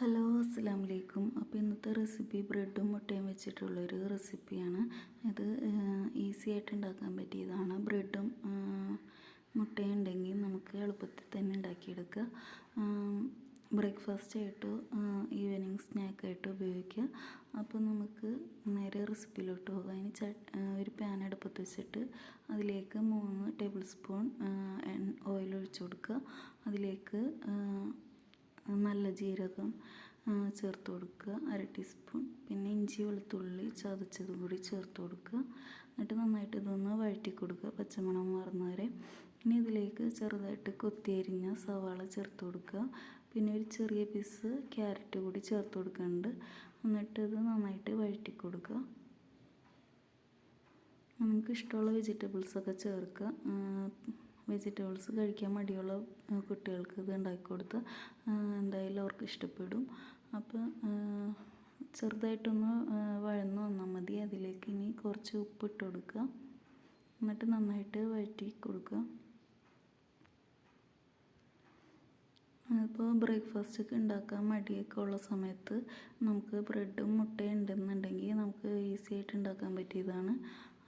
Hello അസ്സാം വലൈക്കും അപ്പോൾ ഇന്നത്തെ റെസിപ്പി ബ്രെഡും മുട്ടയും വെച്ചിട്ടുള്ളൊരു റെസിപ്പിയാണ്. ഇത് ഈസി ആയിട്ട് ഉണ്ടാക്കാൻ പറ്റിയതാണ്. ബ്രെഡും മുട്ടയും ഉണ്ടെങ്കിൽ നമുക്ക് എളുപ്പത്തിൽ തന്നെ ഉണ്ടാക്കിയെടുക്കുക. ബ്രേക്ക്ഫാസ്റ്റ് ആയിട്ടോ ഈവനിങ് സ്നാക്കായിട്ടോ ഉപയോഗിക്കുക. അപ്പോൾ നമുക്ക് നേരെ റെസിപ്പിയിലോട്ട് പോകാം. അതിന് ച ഒരു പാൻ അടുപ്പത്ത് വെച്ചിട്ട് അതിലേക്ക് മൂന്ന് ടേബിൾ സ്പൂൺ ഓയിൽ ഒഴിച്ചു കൊടുക്കുക. അതിലേക്ക് നല്ല ജീരകം ചേർത്ത് കൊടുക്കുക. അര ടീസ്പൂൺ. പിന്നെ ഇഞ്ചി വെളുത്തുള്ളി ചതച്ചതും കൂടി ചേർത്ത് കൊടുക്കുക. എന്നിട്ട് നന്നായിട്ട് ഇതൊന്ന് വഴറ്റി കൊടുക്കുക പച്ചമണം മാറുന്നവരെ. ഇനി ഇതിലേക്ക് ചെറുതായിട്ട് കൊത്തിയരിഞ്ഞ സവാള ചേർത്ത് കൊടുക്കുക. പിന്നെ ഒരു ചെറിയ പീസ് ക്യാരറ്റ് കൂടി ചേർത്ത് കൊടുക്കുന്നുണ്ട്. എന്നിട്ട് ഇത് നന്നായിട്ട് വഴറ്റി കൊടുക്കുക. നമുക്ക് ഇഷ്ടമുള്ള വെജിറ്റബിൾസൊക്കെ ചേർക്കുക. വെജിറ്റബിൾസ് കഴിക്കാൻ മടിയുള്ള കുട്ടികൾക്ക് ഇത് ഉണ്ടാക്കി കൊടുത്ത് എന്തായാലും അവർക്ക് ഇഷ്ടപ്പെടും. അപ്പോൾ ചെറുതായിട്ടൊന്ന് വഴന്ന് വന്നാൽ മതി. അതിലേക്ക് ഇനി കുറച്ച് ഉപ്പ് ഇട്ട് കൊടുക്കുക. എന്നിട്ട് നന്നായിട്ട് വഴറ്റി കൊടുക്കുക. ഇപ്പോൾ ബ്രേക്ക്ഫാസ്റ്റ് ഒക്കെ ഉണ്ടാക്കാൻ മടിയൊക്കെ ഉള്ള സമയത്ത് നമുക്ക് ബ്രെഡും മുട്ടയും ഉണ്ടെന്നുണ്ടെങ്കിൽ നമുക്ക് ഈസി ആയിട്ട് ഉണ്ടാക്കാൻ പറ്റിയതാണ്.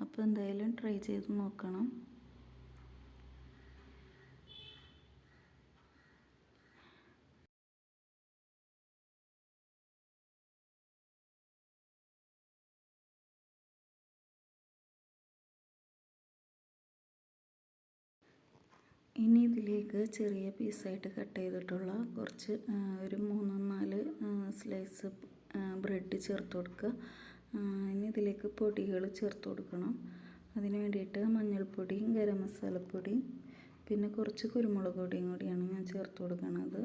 അപ്പോൾ എന്തായാലും ട്രൈ ചെയ്ത് നോക്കണം. ഇനി ഇതിലേക്ക് ചെറിയ പീസായിട്ട് കട്ട് ചെയ്തിട്ടുള്ള കുറച്ച് ഒരു മൂന്നോ നാല് സ്ലൈസ് ബ്രെഡ് ചേർത്ത് കൊടുക്കുക. ഇനി ഇതിലേക്ക് പൊടികൾ ചേർത്ത് കൊടുക്കണം. അതിന് വേണ്ടിയിട്ട് മഞ്ഞൾപ്പൊടിയും ഗരം മസാലപ്പൊടിയും പിന്നെ കുറച്ച് കുരുമുളക് പൊടിയും കൂടിയാണ് ഞാൻ ചേർത്ത് കൊടുക്കുന്നത്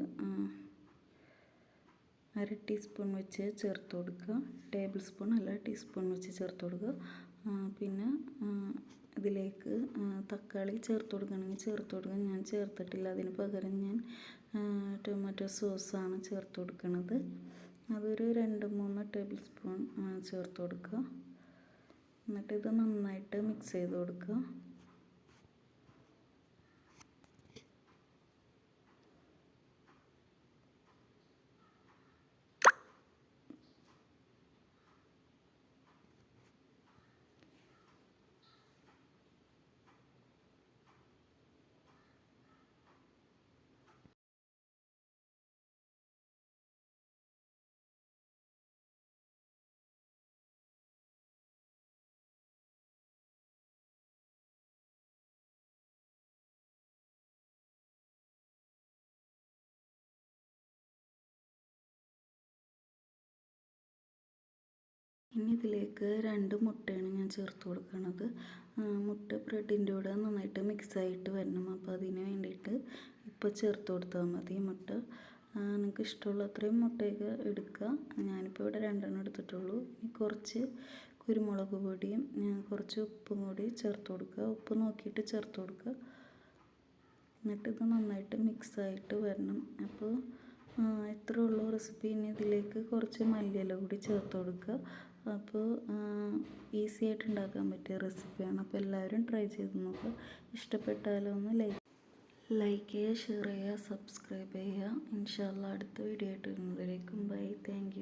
അര ടീസ്പൂൺ വെച്ച് ചേർത്ത് കൊടുക്കുക. ടേബിൾ സ്പൂൺ അല്ല ടീസ്പൂൺ വെച്ച് ചേർത്ത് കൊടുക്കുക. പിന്നെ ഇതിലേക്ക് തക്കാളി ചേർത്ത് കൊടുക്കണമെങ്കിൽ ചേർത്ത് കൊടുക്കാം ഞാൻ ചേർത്തിട്ടില്ല. അതിന് പകരം ഞാൻ ടൊമാറ്റോ സോസാണ് ചേർത്ത് കൊടുക്കുന്നത് അതൊരു രണ്ട് മൂന്ന് ടേബിൾ സ്പൂൺ ചേർത്ത് കൊടുക്കുക. എന്നിട്ട് ഇത് നന്നായിട്ട് മിക്സ് ചെയ്ത് കൊടുക്കുക. ഇനി ഇതിലേക്ക് രണ്ട് മുട്ടയാണ് ഞാൻ ചേർത്ത് കൊടുക്കുന്നത് മുട്ട ബ്രെഡിന്റെ കൂടെ നന്നായിട്ട് മിക്സായിട്ട് വരണം. അപ്പോൾ അതിന് വേണ്ടിയിട്ട് ഇപ്പോൾ ചേർത്ത് കൊടുത്താൽ മതി മുട്ട. നിങ്ങൾക്ക് ഇഷ്ടമുള്ള അത്രയും മുട്ടയൊക്കെ എടുക്കുക ഞാനിപ്പോൾ ഇവിടെ രണ്ടെണ്ണം എടുത്തിട്ടുള്ളൂ. ഇനി കുറച്ച് കുരുമുളക് പൊടിയും കുറച്ച് ഉപ്പും കൂടി ചേർത്ത് കൊടുക്കുക ഉപ്പ് നോക്കിയിട്ട് ചേർത്ത് കൊടുക്കുക എന്നിട്ട് ഇത് നന്നായിട്ട് മിക്സായിട്ട് വരണം. അപ്പോൾ ഇത്രേ ഉള്ളൂ റെസിപ്പി ഇനി ഇതിലേക്ക് കുറച്ച് മല്ലിയില കൂടി ചേർത്ത് കൊടുക്കുക. അപ്പോൾ ഈസി ആയിട്ട് ഉണ്ടാക്കാൻ പറ്റിയ റെസിപ്പിയാണ് അപ്പോൾ എല്ലാവരും ട്രൈ ചെയ്ത് നോക്കുക ഇഷ്ടപ്പെട്ടാലും ഒന്ന് ലൈക്ക് ലൈക്ക് ചെയ്യുക ഷെയർ ചെയ്യുക സബ്സ്ക്രൈബ് ചെയ്യുക. ഇൻഷാല്ല അടുത്ത വീഡിയോ ആയിട്ട് വരുന്നതിലേക്കും ബൈ താങ്ക്